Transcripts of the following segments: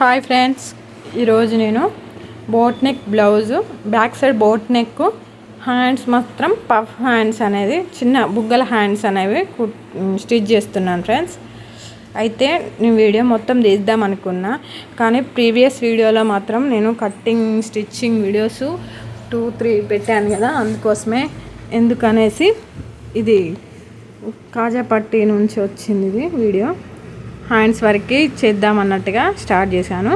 Hi friends ఈరోజు నేను boat neck blouse back side boat neck hands మాత్రం puff hands అనేది చిన్న బుగ్గల హ్యాండ్స్ అనేవి స్టిచ్ చేస్తున్నాను ఫ్రెండ్స్ అయితే నేను వీడియో మొత్తం తీద్దాం అనుకున్నా కానీ ప్రీవియస్ వీడియోలో మాత్రం నేను cutting stitching videos two three పెట్టాను కదా అందుకోసమే. ఎందుకనేసి ఇది కాజాపట్టి నుంచి వచ్చింది ఇది వీడియో. హ్యాండ్స్ వరకు చేద్దాం అన్నట్టుగా స్టార్ట్ చేశాను.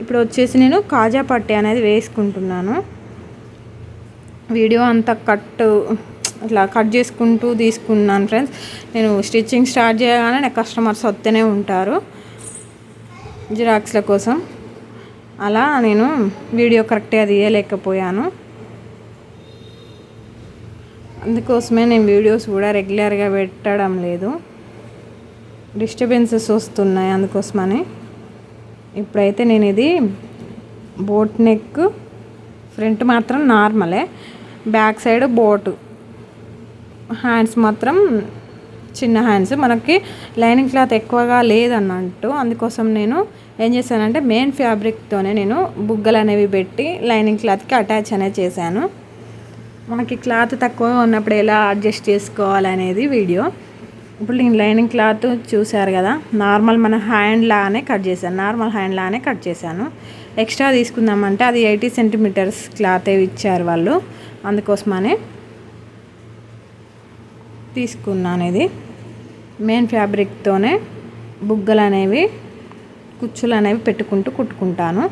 ఇప్పుడు వచ్చేసి నేను కాజా పట్టి అనేది వేసుకుంటున్నాను. వీడియో అంతా కట్ అట్లా కట్ చేసుకుంటూ తీసుకున్నాను ఫ్రెండ్స్. నేను స్టిచ్చింగ్ స్టార్ట్ చేయగానే నా కస్టమర్స్ వస్తూనే ఉంటారు జిరాక్స్ల కోసం. అలా నేను వీడియో కరెక్ట్గా తీయలేకపోయాను. అందుకోసమే నేను వీడియోస్ కూడా రెగ్యులర్గా పెట్టడం లేదు. డిస్టర్బెన్సెస్ వస్తున్నాయి అందుకోసమని. ఇప్పుడైతే నేను ఇది బోట్ నెక్ ఫ్రంట్ మాత్రం నార్మలే బ్యాక్ సైడ్ బోటు. హ్యాండ్స్ మాత్రం చిన్న హ్యాండ్స్. మనకి లైనింగ్ క్లాత్ ఎక్కువగా లేదన్నట్టు అందుకోసం నేను ఏం చేశానంటే మెయిన్ ఫ్యాబ్రిక్తోనే నేను బుగ్గలు అనేవి పెట్టి లైనింగ్ క్లాత్కి అటాచ్ అనేది చేశాను. మనకి క్లాత్ తక్కువ ఉన్నప్పుడు ఎలా అడ్జస్ట్ చేసుకోవాలనేది వీడియో. ఇప్పుడు నేను లైనింగ్ క్లాత్ చూసారు కదా నార్మల్ మన హ్యాండ్ లానే కట్ చేశాను నార్మల్ హ్యాండ్ లానే కట్ చేశాను. ఎక్స్ట్రా తీసుకుందామంటే అది ఎయిటీ సెంటీమీటర్స్ క్లాత్ ఇచ్చారు వాళ్ళు అందుకోసమని తీసుకున్నాను ఇది. మెయిన్ ఫ్యాబ్రిక్తోనే బుగ్గలు అనేవి కుచ్చులు అనేవి పెట్టుకుంటూ కుట్టుకుంటాను.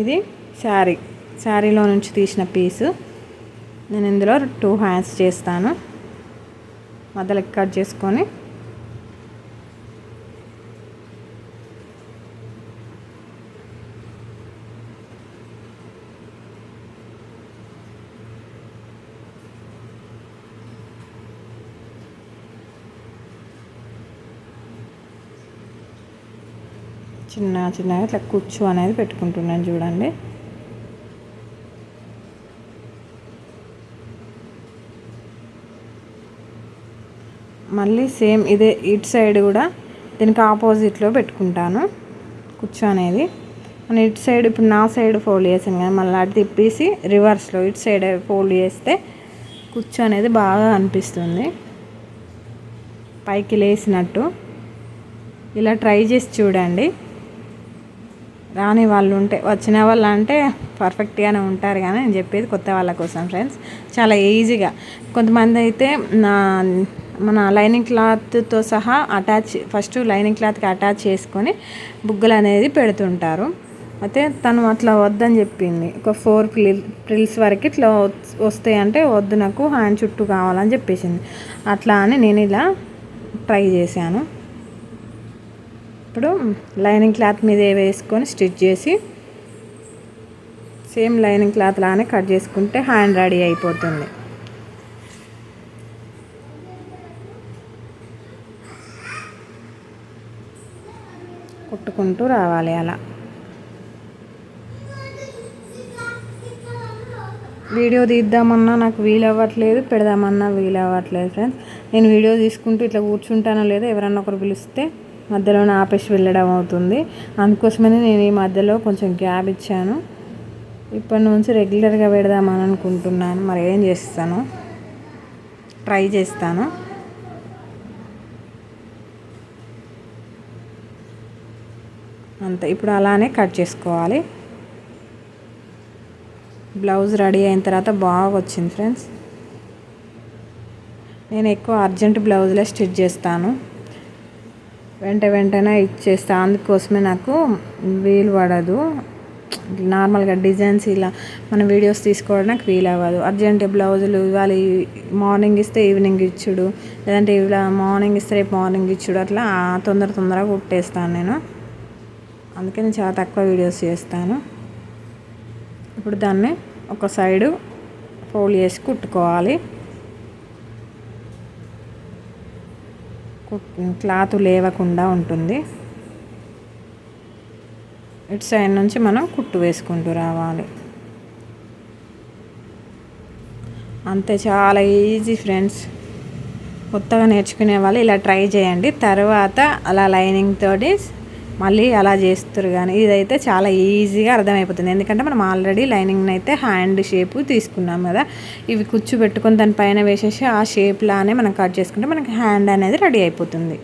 ఇది శారీ శారీలో నుంచి తీసిన పీసు. నేను ఇందులో టూ హ్యాండ్స్ చేస్తాను. మధ్యలోకి కట్ చేసుకొని. చిన్న చిన్నగా ఇట్లా కుచ్చు అనేది పెట్టుకుంటున్నాను చూడండి. మళ్ళీ సేమ్ ఇదే ఇటు సైడ్ కూడా దీనికి ఆపోజిట్లో పెట్టుకుంటాను కుచ్చు అనేది మన ఇటు సైడ్ ఇప్పుడు నా సైడ్ ఫోల్డ్ చేసాను కానీ మళ్ళీ అటు తిప్పేసి రివర్స్లో ఇటు సైడ్ ఫోల్డ్ చేస్తే కుచ్చు అనేది బాగా అనిపిస్తుంది. పైకి లేసినట్టు. ఇలా ట్రై చేసి చూడండి. రాని వాళ్ళు ఉంటే వచ్చిన వాళ్ళు అంటే పర్ఫెక్ట్గానే ఉంటారు కానీ నేను చెప్పేది కొత్త వాళ్ళ కోసం ఫ్రెండ్స్. చాలా ఈజీగా. కొంతమంది అయితే నా మన లైనింగ్ క్లాత్తో సహా అటాచ్ ఫస్ట్ లైనింగ్ క్లాత్కి అటాచ్ చేసుకొని బుగ్గలు అనేది పెడుతుంటారు. అయితే తను అట్లా వద్దని చెప్పింది. ఒక ఫోర్ ప్రిల్ ప్రిల్స్ వరకు ఇట్లా వస్తాయంటే వద్దు నాకు హ్యాండ్ చుట్టూ కావాలని చెప్పేసింది. అట్లా అని నేను ఇలా ట్రై చేశాను. ఇప్పుడు లైనింగ్ క్లాత్ మీద వేసుకొని స్టిచ్ చేసి సేమ్ లైనింగ్ క్లాత్ లానే కట్ చేసుకుంటే హ్యాండ్ రెడీ అయిపోతుంది. కుట్టుకుంటూ రావాలి అలా. వీడియో తీద్దామన్నా నాకు వీలు అవ్వట్లేదు పెడదామన్నా వీలు అవ్వట్లేదు ఫ్రెండ్స్ నేను వీడియో తీసుకుంటూ ఇట్లా కూర్చుంటానో లేదో ఎవరన్నా ఒకరు పిలిస్తే మధ్యలోనే ఆపేసి వెళ్ళడం అవుతుంది. అందుకోసమని నేను ఈ మధ్యలో కొంచెం గ్యాప్ ఇచ్చాను. ఇప్పటి నుంచి రెగ్యులర్గా పెడదామని అనుకుంటున్నాను. మరి ఏం చేస్తాను? ట్రై చేస్తాను. అంతే. ఇప్పుడు అలానే కట్ చేసుకోవాలి. బ్లౌజ్ రెడీ అయిన తర్వాత బాగా వచ్చింది ఫ్రెండ్స్. నేను ఎక్కువ అర్జెంట్ బ్లౌజ్లే స్టిచ్ చేస్తాను. వెంట వెంటనే ఇచ్చేస్తాను అందుకోసమే నాకు వీలు పడదు. నార్మల్గా డిజైన్స్ ఇలా మన వీడియోస్ తీసుకోవడానికి వీలు అవ్వదు. అర్జెంట్ బ్లౌజులు ఇవాళ మార్నింగ్ ఇస్తే ఈవినింగ్ ఇచ్చుడు. లేదంటే ఇలా మార్నింగ్ ఇస్తే రేపు మార్నింగ్ ఇచ్చుడు. అట్లా తొందర తొందరగా కుట్టేస్తాను నేను. అందుకే నేను చాలా తక్కువ వీడియోస్ చేస్తాను. ఇప్పుడు దాన్ని ఒక సైడు ఫోల్డ్ చేసి కుట్టుకోవాలి. క్లాత్ లేవకుండా ఉంటుంది. ఇటు సైడ్ నుంచి మనం కుట్టు వేసుకుంటూ రావాలి. అంతే చాలా ఈజీ ఫ్రెండ్స్. కొత్తగా నేర్చుకునే వాళ్ళు ఇలా ట్రై చేయండి. తర్వాత అలా లైనింగ్ తోటి మళ్ళీ అలా చేస్తారు కానీ ఇదైతే చాలా ఈజీగా అర్థమైపోతుంది. ఎందుకంటే మనం ఆల్రెడీ లైనింగ్ని అయితే హ్యాండ్ షేప్ తీసుకున్నాం కదా. ఇవి కుచ్చు పెట్టుకొని దానిపైన వేసేసి ఆ షేప్లానే మనం కట్ చేసుకుంటే మనకి హ్యాండ్ అనేది రెడీ అయిపోతుంది.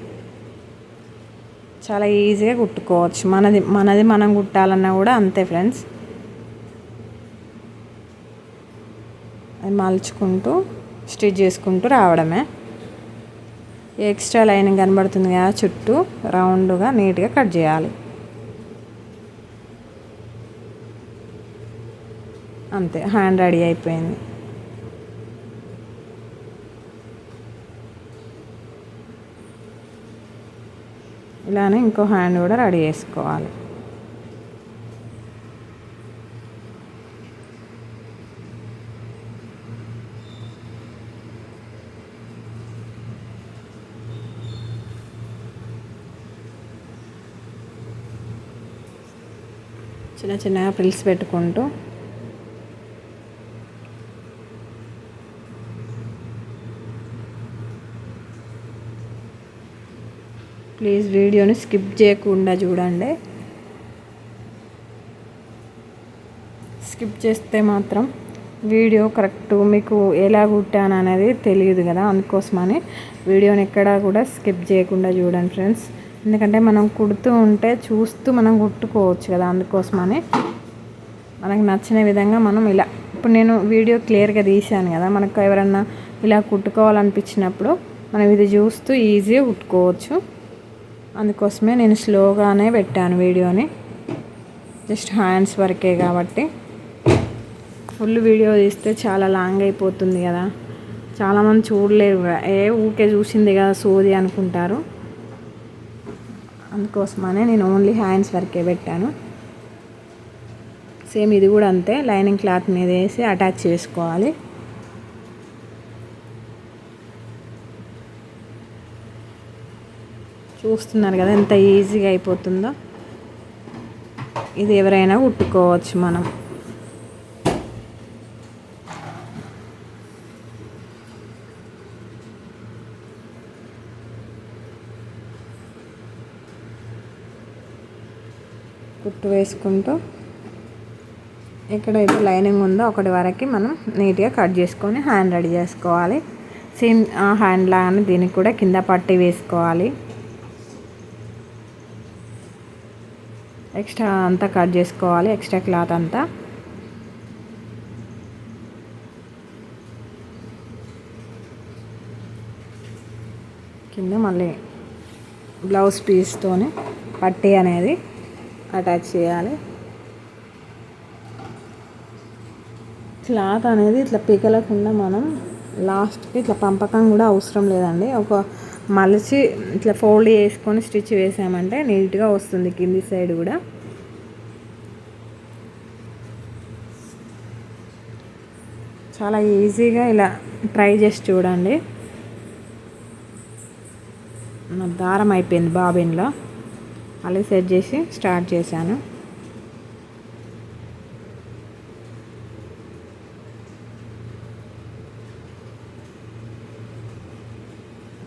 చాలా ఈజీగా కుట్టుకోవచ్చు. మనది మనది మనం కుట్టాలన్నా కూడా అంతే ఫ్రెండ్స్. అది మలుచుకుంటూ స్టిచ్ చేసుకుంటూ రావడమే. ఎక్స్ట్రా లైనింగ్ కనబడుతుంది కదా చుట్టూ రౌండ్గా నీట్గా కట్ చేయాలి. అంతే హ్యాండ్ రెడీ అయిపోయింది. ఇలానే ఇంకో హ్యాండ్ కూడా రెడీ చేసుకోవాలి. చిన్న చిన్నగా ప్రిల్స్ పెట్టుకుంటూ. ప్లీజ్ వీడియోని స్కిప్ చేయకుండా చూడండి. స్కిప్ చేస్తే మాత్రం వీడియో కరెక్ట్ మీకు ఎలా కుట్టాను అనేది తెలియదు కదా అందుకోసమని వీడియోని ఎక్కడా కూడా స్కిప్ చేయకుండా చూడండి ఫ్రెండ్స్. ఎందుకంటే మనం కుడుతూ ఉంటే చూస్తూ మనం కుట్టుకోవచ్చు కదా అందుకోసమని మనకు నచ్చిన విధంగా మనం ఇలా ఇప్పుడు నేను వీడియో క్లియర్గా తీశాను కదా మనకు ఎవరన్నా ఇలా కుట్టుకోవాలనిపించినప్పుడు మనం ఇది చూస్తూ ఈజీగా కుట్టుకోవచ్చు. అందుకోసమే నేను స్లోగానే పెట్టాను వీడియోని. జస్ట్ హ్యాండ్స్ వరకే కాబట్టి. ఫుల్ వీడియో తీస్తే చాలా లాంగ్ అయిపోతుంది కదా. చాలామంది చూడలేరు. ఏ ఊకే చూసింది కదా సోది అనుకుంటారు. అందుకోసమనే నేను ఓన్లీ హ్యాండ్స్ వరకే పెట్టాను. సేమ్ ఇది కూడా అంతే లైనింగ్ క్లాత్ మీద వేసి అటాచ్ చేసుకోవాలి. చూస్తున్నారు కదా ఎంత ఈజీగా అయిపోతుందో. ఇది ఎవరైనా కుట్టుకోవచ్చు మనం. కుట్టు వేసుకుంటూ ఎక్కడైతే లైనింగ్ ఉందో ఒకటి వరకు మనం నీట్గా కట్ చేసుకొని హ్యాండ్ రెడీ చేసుకోవాలి. సేమ్ హ్యాండ్ లాగానే దీనికి కూడా కింద పట్టి వేసుకోవాలి. ఎక్స్ట్రా అంతా కట్ చేసుకోవాలి ఎక్స్ట్రా క్లాత్ అంతా. కింద మళ్ళీ బ్లౌజ్ పీస్తోనే పట్టీ అనేది అటాచ్ చేయాలి. క్లాత్ అనేది ఇట్లా పీకలకుండా మనం లాస్ట్కి ఇట్లా పంపకం కూడా అవసరం లేదండి. ఒక మలిచి ఇట్లా ఫోల్డ్ చేసుకొని స్టిచ్ వేసామంటే నీట్గా వస్తుంది కింది సైడ్ కూడా. చాలా ఈజీగా ఇలా ట్రై చేసి చూడండి. దారం అయిపోయింది బాబిన్లో. మళ్ళీ సెట్ చేసి స్టార్ట్ చేశాను.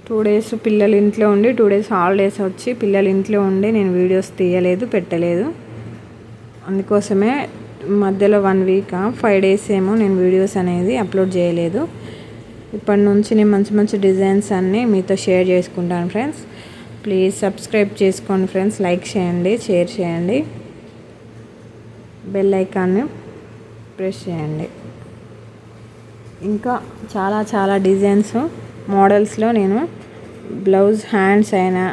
టూ డేస్ పిల్లలు ఇంట్లో ఉండి టూ డేస్ హాలిడేస్ వచ్చి పిల్లలు ఇంట్లో ఉండి నేను వీడియోస్ తీయలేదు పెట్టలేదు. అందుకోసమే మధ్యలో వన్ వీక్ ఫైవ్ డేస్ ఏమో నేను వీడియోస్ అనేది అప్లోడ్ చేయలేదు. ఇప్పటి నుంచి నేను మంచి మంచి డిజైన్స్ అన్నీ మీతో షేర్ చేసుకుంటాను ఫ్రెండ్స్. ప్లీజ్ సబ్స్క్రైబ్ చేసుకోండి ఫ్రెండ్స్ లైక్ చేయండి షేర్ చేయండి. బెల్ ఐకాన్ని ప్రెస్ చేయండి. ఇంకా చాలా చాలా డిజైన్స్ మోడల్స్లో నేను బ్లౌజ్ హ్యాండ్స్ అయినా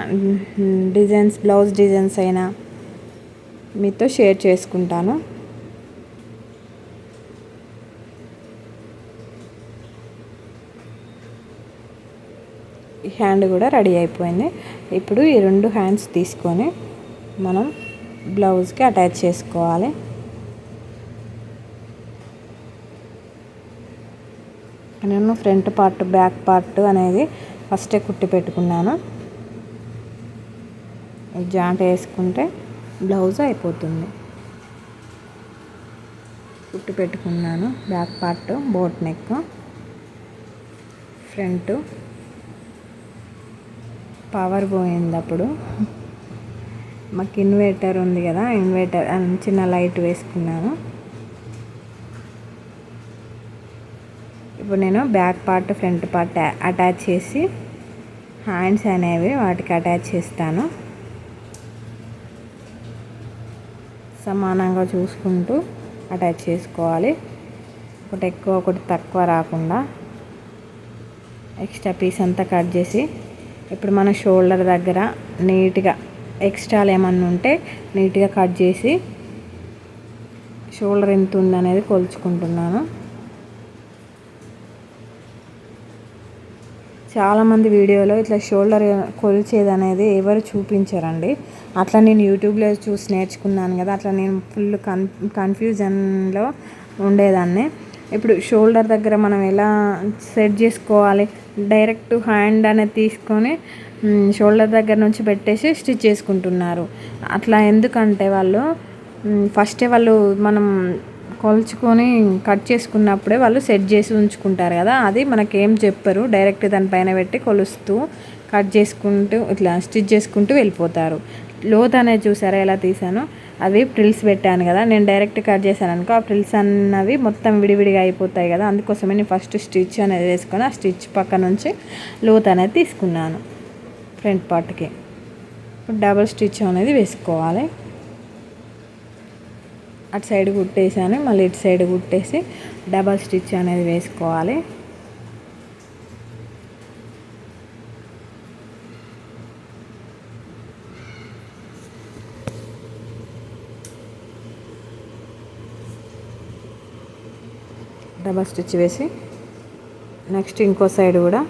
డిజైన్స్ బ్లౌజ్ డిజైన్స్ అయినా మీతో షేర్ చేసుకుంటాను. హ్యాండ్ కూడా రెడీ అయిపోయింది. ఇప్పుడు ఈ రెండు హ్యాండ్స్ తీసుకొని మనం బ్లౌజ్కి అటాచ్ చేసుకోవాలి. నేను ఫ్రంట్ పార్ట్ బ్యాక్ పార్ట్ అనేది ఫస్టే కుట్టి పెట్టుకున్నాను. జాంట్ వేసుకుంటే బ్లౌజ్ అయిపోతుంది. కుట్టి పెట్టుకున్నాను back part boat neck front power పోయింది అప్పుడు మాకు ఇన్వర్టర్ ఉంది కదా ఇన్వర్టర్ చిన్న లైట్ వేసుకున్నాను. ఇప్పుడు నేను back part front part attach చేసి హ్యాండ్స్ అనేవి వాటికి అటాచ్ చేస్తాను. సమానంగా చూసుకుంటూ అటాచ్ చేసుకోవాలి. ఒకటి ఎక్కువ ఒకటి తక్కువ రాకుండా. ఎక్స్ట్రా పీస్ అంతా కట్ చేసి ఇప్పుడు మన షోల్డర్ దగ్గర నీట్గా ఎక్స్ట్రాలు ఏమన్నా ఉంటే నీట్గా కట్ చేసి షోల్డర్ ఎంత ఉందనేది కొలుచుకుంటున్నాను. చాలామంది వీడియోలో ఇట్లా షోల్డర్ కొలిచేది అనేది ఎవరు చూపించారండి. అట్లా నేను యూట్యూబ్లో చూసి నేర్చుకున్నాను కదా అట్లా నేను ఫుల్ కన్ కన్ఫ్యూజన్లో ఉండేదాన్ని. ఇప్పుడు షోల్డర్ దగ్గర మనం ఎలా సెట్ చేసుకోవాలి? డైరెక్ట్ హ్యాండ్ అనేది తీసుకొని షోల్డర్ దగ్గర నుంచి పెట్టేసి స్టిచ్ చేసుకుంటున్నారు. అట్లా ఎందుకంటే వాళ్ళు ఫస్టే వాళ్ళు మనం కొలుచుకొని కట్ చేసుకున్నప్పుడే వాళ్ళు సెట్ చేసి ఉంచుకుంటారు కదా. అది మనకేం చెప్పరు. డైరెక్ట్ దానిపైన పెట్టి కొలుస్తూ కట్ చేసుకుంటూ ఇట్లా స్టిచ్ చేసుకుంటూ వెళ్ళిపోతారు. లోత్ అనేది చూసారా? ఎలా తీసాను? అవి ప్రిల్స్ పెట్టాను కదా. నేను డైరెక్ట్ కట్ చేశాను అనుకో ఆ ప్రిల్స్ అన్నవి మొత్తం విడివిడిగా అయిపోతాయి కదా. అందుకోసమే నేను ఫస్ట్ స్టిచ్ అనేది వేసుకొని ఆ స్టిచ్ పక్క నుంచి లోత్ అనేది తీసుకున్నాను ఫ్రంట్ పార్ట్కి. డబల్ స్టిచ్ అనేది వేసుకోవాలి. అటు సైడ్ కుట్టేసాను మళ్ళీ ఇటు సైడ్ కుట్టేసి డబల్ స్టిచ్ అనేది వేసుకోవాలి. డబల్ స్టిచ్ వేసి నెక్స్ట్ ఇంకో సైడ్ కూడా.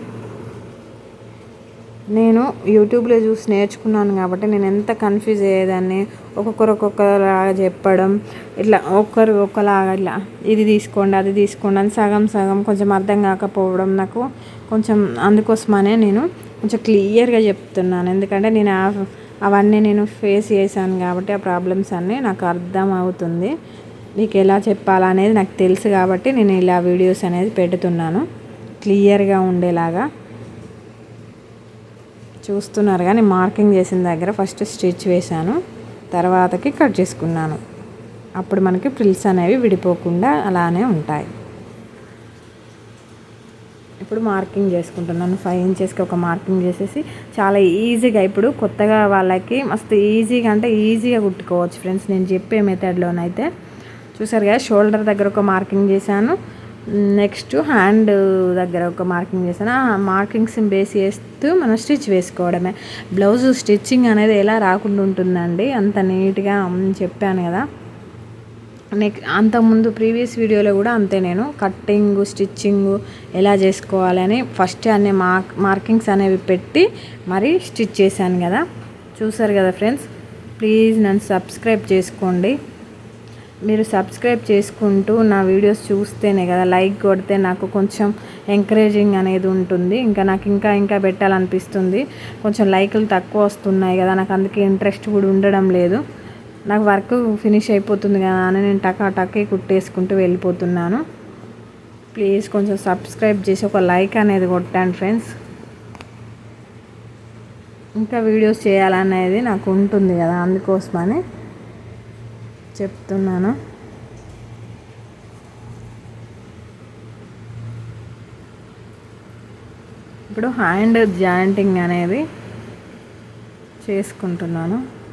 నేను యూట్యూబ్లో చూసి నేర్చుకున్నాను కాబట్టి నేను ఎంత కన్ఫ్యూజ్ అయ్యేదాన్ని ఒక్కొక్కరు ఒక్కొక్కలాగా చెప్పడం ఇట్లా ఒక్కరు ఒక్కలాగా ఇట్లా ఇది తీసుకోండి అది తీసుకోండి అని సగం సగం కొంచెం అర్థం కాకపోవడం నాకు కొంచెం అందుకోసమనే నేను కొంచెం క్లియర్గా చెప్తున్నాను. ఎందుకంటే నేను అవన్నీ నేను ఫేస్ చేశాను కాబట్టి ఆ ప్రాబ్లమ్స్ అన్నీ నాకు అర్థం అవుతుంది. మీకు ఎలా చెప్పాలనేది నాకు తెలుసు కాబట్టి నేను ఇలా వీడియోస్ అనేది పెడుతున్నాను. క్లియర్గా ఉండేలాగా. చూస్తున్నారు కానీ మార్కింగ్ చేసిన దగ్గర ఫస్ట్ స్టిచ్ వేశాను. తర్వాతకి కట్ చేసుకున్నాను. అప్పుడు మనకి ప్రిల్స్ అనేవి విడిపోకుండా అలానే ఉంటాయి. ఇప్పుడు మార్కింగ్ చేసుకుంటున్నాను. ఫైవ్ ఇంచెస్కి ఒక మార్కింగ్ చేసేసి చాలా ఈజీగా ఇప్పుడు కొత్తగా వాళ్ళకి మస్తు ఈజీగా అంటే ఈజీగా కుట్టుకోవచ్చు ఫ్రెండ్స్. నేను చెప్పే మెథడ్లోనైతే చూసారు కదా షోల్డర్ దగ్గర ఒక మార్కింగ్ చేశాను. నెక్స్ట్ హ్యాండ్ దగ్గర ఒక మార్కింగ్ చేశాను. ఆ మార్కింగ్స్ బేస్ చేస్తూ మనం స్టిచ్ వేసుకోవడమే. బ్లౌజ్ స్టిచ్చింగ్ అనేది ఎలా రాకుండా ఉంటుందండి? అంత నీట్గా చెప్పాను కదా. నెక్ అంతకుముందు ప్రీవియస్ వీడియోలో కూడా అంతే నేను. కట్టింగ్ స్టిచ్చింగ్ ఎలా చేసుకోవాలని ఫస్ట్ అన్ని మార్క్ మార్కింగ్స్ అనేవి పెట్టి మరి స్టిచ్ చేశాను కదా. చూసారు కదా ఫ్రెండ్స్ ప్లీజ్ నన్ను సబ్స్క్రైబ్ చేసుకోండి. మీరు సబ్స్క్రైబ్ చేసుకుంటూ నా వీడియోస్ చూస్తేనే కదా లైక్ కొడితే నాకు కొంచెం ఎంకరేజింగ్ అనేది ఉంటుంది. ఇంకా నాకు ఇంకా ఇంకా పెట్టాలనిపిస్తుంది. కొంచెం లైకులు తక్కువ వస్తున్నాయి కదా నాకు అందుకే ఇంట్రెస్ట్ కూడా ఉండడం లేదు. నాకు వర్క్ ఫినిష్ అయిపోతుంది కదా అని నేను టకా టక్కి కుట్టేసుకుంటూ వెళ్ళిపోతున్నాను. ప్లీజ్ కొంచెం సబ్స్క్రైబ్ చేసి ఒక లైక్ అనేది కొట్టాను ఫ్రెండ్స్. ఇంకా వీడియోస్ చేయాలనేది నాకు ఉంటుంది కదా అందుకోసమని. చెప్తున్నాను. ఇప్పుడు హ్యాండ్ జాయింటింగ్ అనేది చేసుకుంటున్నాను.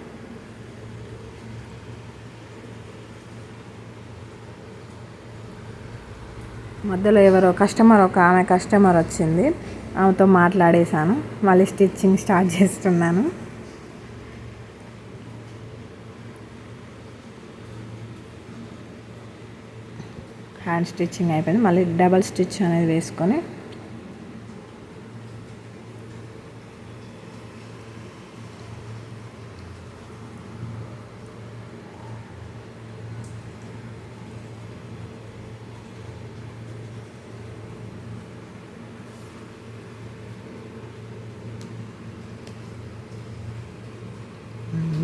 మధ్యలో ఎవరో కస్టమర్ ఒక ఆమె కస్టమర్ వచ్చింది. ఆమెతో మాట్లాడేశాను. మళ్ళీ స్టిచ్చింగ్ స్టార్ట్ చేస్తున్నాను. హ్యాండ్ స్టిచ్చింగ్ అయిపోయింది. మళ్ళీ డబల్ స్టిచ్ అనేది వేసుకొని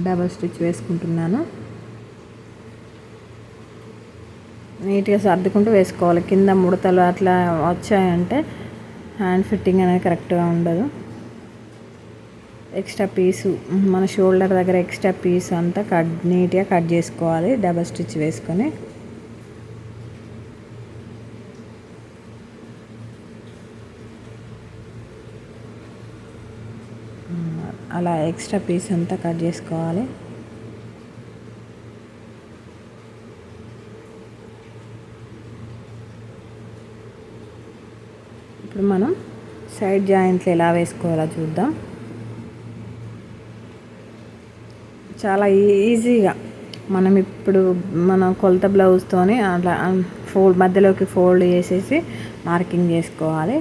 డబల్ స్టిచ్ వేసుకుంటున్నాను. నీట్గా సర్దుకుంటూ వేసుకోవాలి. కింద ముడతలు అట్లా వచ్చాయంటే హ్యాండ్ ఫిట్టింగ్ అనేది కరెక్ట్గా ఉండదు. ఎక్స్ట్రా పీసు మన షోల్డర్ దగ్గర ఎక్స్ట్రా పీస్ అంతా కట్ నీట్గా కట్ చేసుకోవాలి. డబల్ స్టిచ్ వేసుకొని. అలా ఎక్స్ట్రా పీస్ అంతా కట్ చేసుకోవాలి ఇప్పుడు మనం సైడ్ జాయింట్లు ఎలా వేసుకోవాలో చూద్దాం. చాలా ఈజీగా. మనం ఇప్పుడు మన కొలత బ్లౌజ్తోని అట్లా ఫోల్డ్ మధ్యలోకి ఫోల్డ్ చేసేసి మార్కింగ్ చేసుకోవాలి.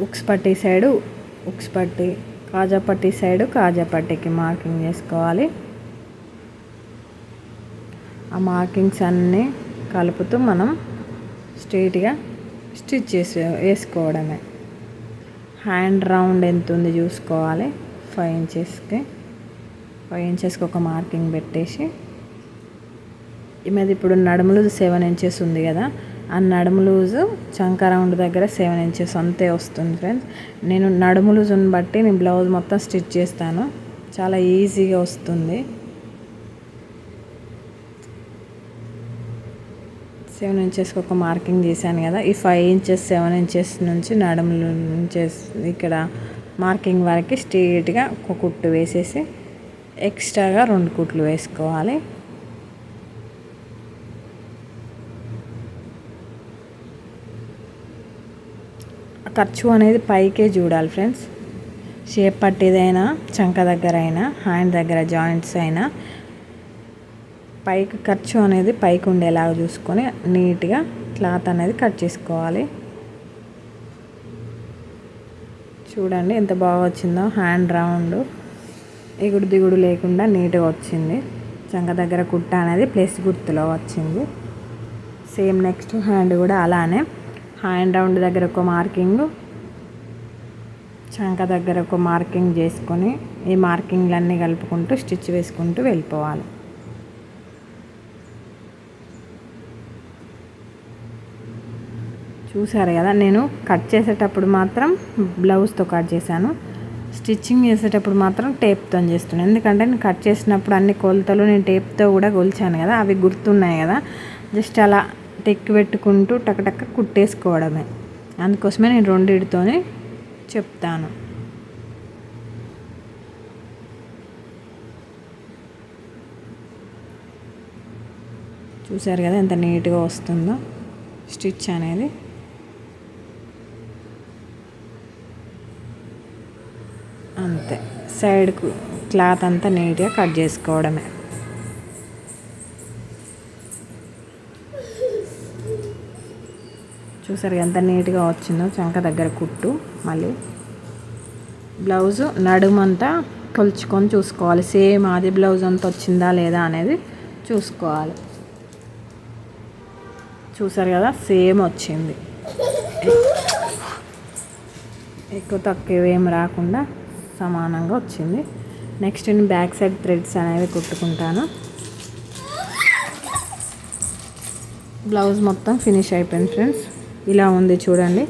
ఉక్స్ పట్టి సైడు ఉక్స్ పట్టి కాజాపట్టి సైడు కాజాపట్టికి మార్కింగ్ చేసుకోవాలి. ఆ మార్కింగ్స్ అన్నీ కలుపుతూ మనం స్ట్రైట్గా స్టిచ్ చేసి వేసుకోవడమే. హ్యాండ్ రౌండ్ ఎంత ఉంది చూసుకోవాలి. ఫైవ్ ఇంచెస్కి. ఫైవ్ ఇంచెస్కి ఒక మార్కింగ్ పెట్టేసి. ఈ మీద ఇప్పుడు నడుము లూజ్ సెవెన్ ఇంచెస్ ఉంది కదా ఆ నడుము లూజు చంక రౌండ్ దగ్గర సెవెన్ ఇంచెస్ అంతే వస్తుంది ఫ్రెండ్స్. నేను నడుము లూజుని బట్టి నేను బ్లౌజ్ మొత్తం స్టిచ్ చేస్తాను. చాలా ఈజీగా వస్తుంది. సెవెన్ ఇంచెస్కి ఒక మార్కింగ్ చేశాను కదా ఈ ఫైవ్ ఇంచెస్ సెవెన్ ఇంచెస్ నుంచి నడుము ఇంచెస్ ఇక్కడ మార్కింగ్ వరకు స్ట్రీట్గా ఒక కుట్టు వేసేసి ఎక్స్ట్రాగా రెండు కుట్లు వేసుకోవాలి. ఖర్చు అనేది పైకే చూడాలి ఫ్రెండ్స్. షేప్ పట్టేదైనా చంక దగ్గర అయినా హ్యాండ్ దగ్గర జాయింట్స్ అయినా పైకి ఖర్చు అనేది పైకి ఉండేలాగా చూసుకొని నీట్గా క్లాత్ అనేది కట్ చేసుకోవాలి. చూడండి ఎంత బాగా వచ్చిందో హ్యాండ్ రౌండ్. ఎగుడు దిగుడు లేకుండా నీట్గా వచ్చింది. చంక దగ్గర కుట్ట అనేది ప్లస్ గుర్తులో వచ్చింది. సేమ్ నెక్స్ట్ హ్యాండ్ కూడా అలానే. హ్యాండ్ రౌండ్ దగ్గర ఒక మార్కింగ్ చంక దగ్గర ఒక మార్కింగ్ చేసుకొని ఈ మార్కింగ్లన్నీ కలుపుకుంటూ స్టిచ్ వేసుకుంటూ వెళ్ళిపోవాలి. చూసారు కదా నేను కట్ చేసేటప్పుడు మాత్రం బ్లౌజ్తో కట్ చేశాను. స్టిచ్చింగ్ చేసేటప్పుడు మాత్రం టేప్తో చేస్తున్నాను. ఎందుకంటే నేను కట్ చేసినప్పుడు అన్ని కొలతలు నేను టేప్తో కూడా కొలిచాను కదా అవి గుర్తున్నాయి కదా. జస్ట్ అలా టెక్ పెట్టుకుంటూ టక్ కుట్టేసుకోవడమే. అందుకోసమే నేను రెండిటితోనే చెప్తాను. చూసారు కదా ఎంత నీట్గా వస్తుందో స్టిచ్ అనేది. అంతే. సైడ్కు క్లాత్ అంతా నీట్గా కట్ చేసుకోవడమే. చూసారు ఎంత నీట్గా వచ్చిందో చంక దగ్గర కుట్టు మళ్ళీ. బ్లౌజు నడుమంతా కొలుచుకొని చూసుకోవాలి. సేమ్ అది బ్లౌజ్ అంత వచ్చిందా లేదా అనేది చూసుకోవాలి. చూసారు కదా సేమ్ వచ్చింది. ఎక్కువ తక్కువ ఏం రాకుండా సమానంగా వచ్చింది. నెక్స్ట్ నేను బ్యాక్ సైడ్ థ్రెడ్స్ అనేవి కుట్టుకుంటాను. బ్లౌజ్ మొత్తం ఫినిష్ అయిపోయింది ఫ్రెండ్స్ ఇలా ఉంది చూడండి.